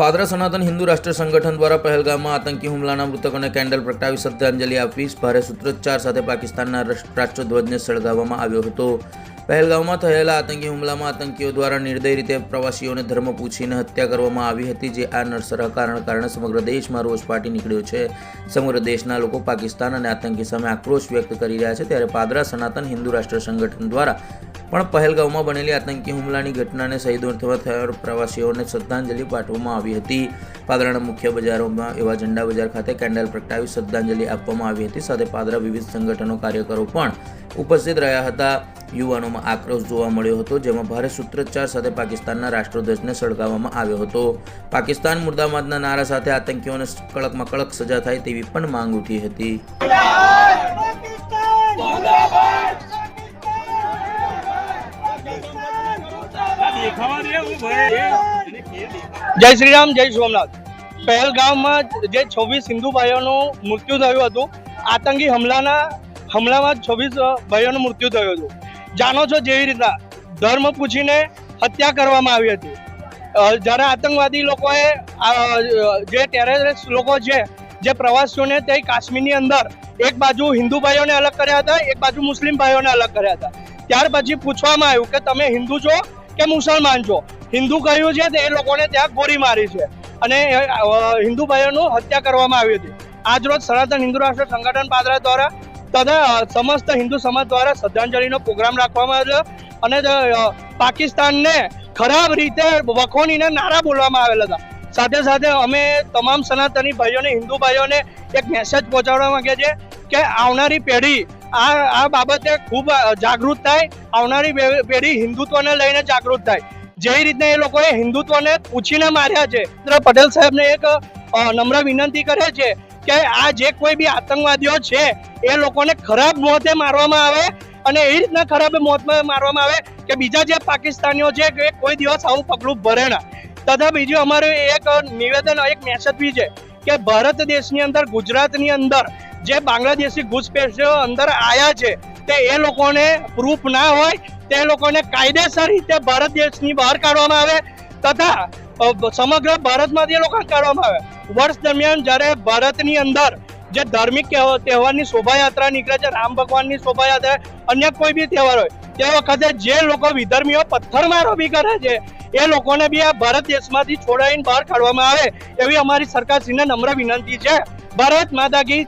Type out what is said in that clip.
પાદરા સનાતન હિન્દુ રાષ્ટ્ર સંગઠન દ્વારા પહેલગામમાં આતંકી હુમલાના મૃતકોને કેન્ડલ પ્રગટાવી શ્રદ્ધાંજલિ આપી ભારે સૂત્રોચ્ચાર સાથે પાકિસ્તાનના રાષ્ટ્રધ્વજને સળગાવવામાં આવ્યો હતો. પહેલગામમાં થયેલા આતંકી હુમલામાં આતંકીઓ દ્વારા નિર્દય રીતે પ્રવાસીઓને ધર્મ પૂછીને હત્યા કરવામાં આવી હતી, જે આ નરસરાકારણ કારણે સમગ્ર દેશમાં રોષ ફાટી નીકળ્યો છે. સમગ્ર દેશના લોકો પાકિસ્તાન અને આતંકી સામે આક્રોશ વ્યક્ત કરી રહ્યા છે, ત્યારે પાદરા સનાતન હિન્દુ રાષ્ટ્ર સંગઠન દ્વારા પણ પહેલગામમાં બનેલી આતંકી હુમલાની ઘટનાને શહીદો થયેલ પ્રવાસીઓને શ્રદ્ધાંજલિ પાઠવવામાં આવી હતી. પાદરાના મુખ્ય બજારોમાં એવા ઝંડા બજાર ખાતે કેન્ડલ પ્રગટાવી શ્રદ્ધાંજલિ આપવામાં આવી હતી. સાથે પાદરા વિવિધ સંગઠનો કાર્યકરો પણ ઉપસ્થિત રહ્યા હતા. યુવાનોમાં આક્રોશ જોવા મળ્યો હતો, જેમાં ભારે સૂત્રોચ્ચાર સાથે પાકિસ્તાનના રાષ્ટ્રધ્વજને સળગાવવામાં આવ્યો હતો. પાકિસ્તાન મુર્દાબાદના નારા સાથે આતંકીઓને કડકમાં કડક સજા થાય તેવી પણ માંગ ઉઠી હતી. જય શ્રી રામ, જય સોમનાથ. પહેલગામમાં જે છવ્વીસ હિન્દુ ભાઈઓનું મૃત્યુ થયું હતું, આતંકી હમલાના, હમલામાં છવ્વીસ ભાઈઓનું મૃત્યુ થયું હતું. જાણો છો જેવી રીતના ધર્મ પૂછીને હત્યા કરવામાં આવી હતી. જ્યારે આતંકવાદી લોકોએ જે ટેરરિસ્ટ લોકો છે, જે પ્રવાસીઓને તે કાશ્મીરની અંદર એક બાજુ હિન્દુ ભાઈઓને અલગ કર્યા હતા, એક બાજુ મુસ્લિમ ભાઈઓને અલગ કર્યા હતા. ત્યાર પછી પૂછવામાં આવ્યું કે તમે હિન્દુ છો કે મુસલમાન છો? હિન્દુ કહ્યું છે તે એ લોકોને ત્યાં ગોળી મારી છે. અને હિન્દુ ભાઈઓનું હત્યા કરવામાં આવી હતી. આજરોજ સનાતન હિન્દુ રાષ્ટ્ર સંગઠન પાદરા દ્વારા તથા સમસ્ત હિન્દુ સમાજ દ્વારા શ્રદ્ધાંજલિનો પ્રોગ્રામ રાખવામાં આવ્યો અને પાકિસ્તાનને ખરાબ રીતે વખોણીને નારા બોલવામાં આવેલા હતા. સાથે સાથે અમે તમામ સનાતની ભાઈઓને, હિન્દુ ભાઈઓને એક મેસેજ પહોંચાડવા માંગીએ છીએ કે આવનારી પેઢી આ આ બાબતે ખૂબ જાગૃત થાય. આવનારી પેઢી હિન્દુત્વને લઈને જાગૃત થાય. જે રીતના એ લોકોએ હિન્દુત્વને પૂછીને માર્યા છે. પટેલ સાહેબને એક નમ્ર વિનંતી કરે છે કે આ જે કોઈ બી આતંકવાદીઓ છે, એ લોકોને ખરાબ મોતે મારવામાં આવે અને એ રીતના ખરાબ મોતમાં મારવામાં આવે કે બીજા જે પાકિસ્તાનીઓ છે કે કોઈ દિવસ આવું પગલું ભરે ના. તથા બીજું અમારું એક નિવેદન, એક મેસેજ બી છે કે ભારત દેશની અંદર, ગુજરાતની અંદર જે બાંગ્લાદેશી ઘૂસપેઠીઓ અંદર આવ્યા છે તે એ લોકોને પ્રૂફ ના હોય, તે લોકોને કાયદેસર રીતે ભારત દેશની બહાર કાઢવામાં આવે તથા સમગ્ર ભારતમાંથી એ લોકો કાઢવામાં આવે. વર્ષ દરમિયાન જ્યારે ભારતની અંદર જે ધાર્મિક તહેવા- તહેવારની શોભાયાત્રા નીકળે છે, રામ ભગવાનની શોભાયાત્રા, અન્ય કોઈ બી તહેવાર હોય, તે વખતે જે લોકો વિધર્મીઓ પથ્થરમારો બી કરે છે, એ લોકોને બી આ ભારત દેશમાંથી છોડાવીને બહાર કાઢવામાં આવે, એવી અમારી સરકારશ્રીને નમ્ર વિનંતી છે. ભારત માતા કી